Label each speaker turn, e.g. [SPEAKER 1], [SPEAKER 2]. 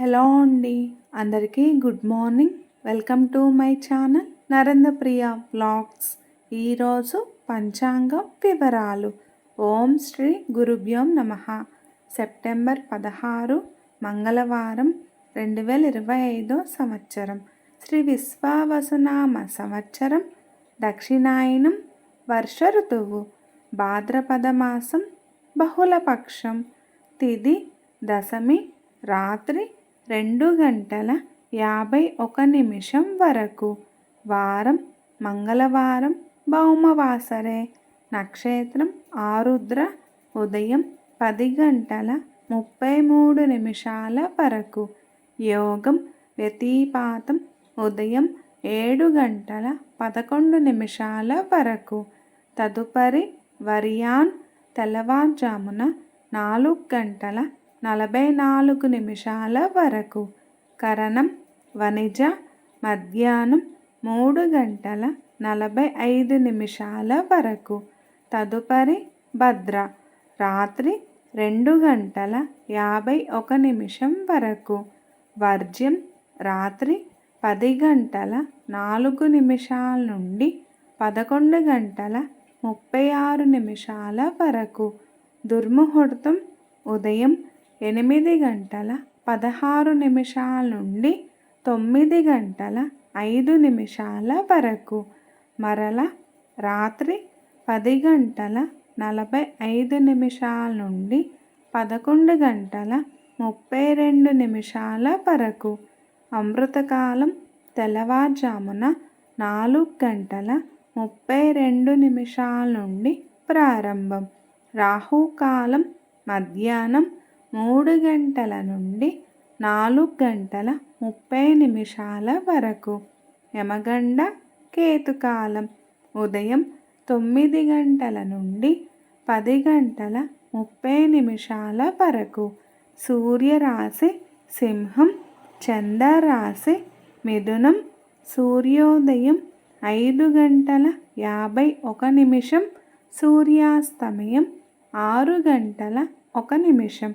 [SPEAKER 1] Hello అండి. అందరికీ good morning. Welcome to my channel Narendra Priya blogs ఈరోజు పంచాంగం వివరాలు. ఓం శ్రీ గురుభ్యోం నమ. సెప్టెంబర్ పదహారు మంగళవారం రెండు వేల ఇరవై ఐదో సంవత్సరం. శ్రీ విశ్వావసునామ సంవత్సరం దక్షిణాయనం వర్ష ఋతువు భాద్రపద మాసం బహుళపక్షం తిది దశమి రాత్రి రెండు గంటల యాభై ఒక నిమిషం వరకు. వారం మంగళవారం భౌమవాసరే. నక్షత్రం ఆరుద్ర ఉదయం పది గంటల ముప్పై మూడు నిమిషాల వరకు. యోగం వ్యతిపాతం ఉదయం ఏడు గంటల పదకొండు నిమిషాల వరకు. తదుపరి వరియాన్ తెల్లవారుజామున నాలుగు గంటల నలభై నాలుగు నిమిషాల వరకు. కరణం వణిజ మధ్యాహ్నం మూడు గంటల నలభై ఐదు నిమిషాల వరకు. తదుపరి భద్ర రాత్రి రెండు గంటల యాభై ఒక నిమిషం వరకు. వర్జ్యం రాత్రి పది గంటల నాలుగు నిమిషాల నుండి పదకొండు గంటల ముప్పై ఆరు నిమిషాల వరకు. దుర్ముహూర్తం ఉదయం ఎనిమిది గంటల పదహారు నిమిషాల నుండి తొమ్మిది గంటల ఐదు నిమిషాల వరకు. మరల రాత్రి పది గంటల నలభై ఐదు నిమిషాల నుండి పదకొండు గంటల ముప్పై రెండు నిమిషాల వరకు. అమృతకాలం తెల్లవారుజామున నాలుగు గంటల ముప్పై రెండు నిమిషాల నుండి ప్రారంభం. రాహుకాలం మధ్యాహ్నం మూడు గంటల నుండి నాలుగు గంటల ముప్పై నిమిషాల వరకు. యమగండ కేతుకాలం. ఉదయం తొమ్మిది గంటల నుండి పది గంటల ముప్పై నిమిషాల వరకు. సూర్యరాశి సింహం చంద్రరాశి మిథునం సూర్యోదయం ఐదు గంటల యాభై ఒక నిమిషం సూర్యాస్తమయం ఆరు గంటల ఒక నిమిషం.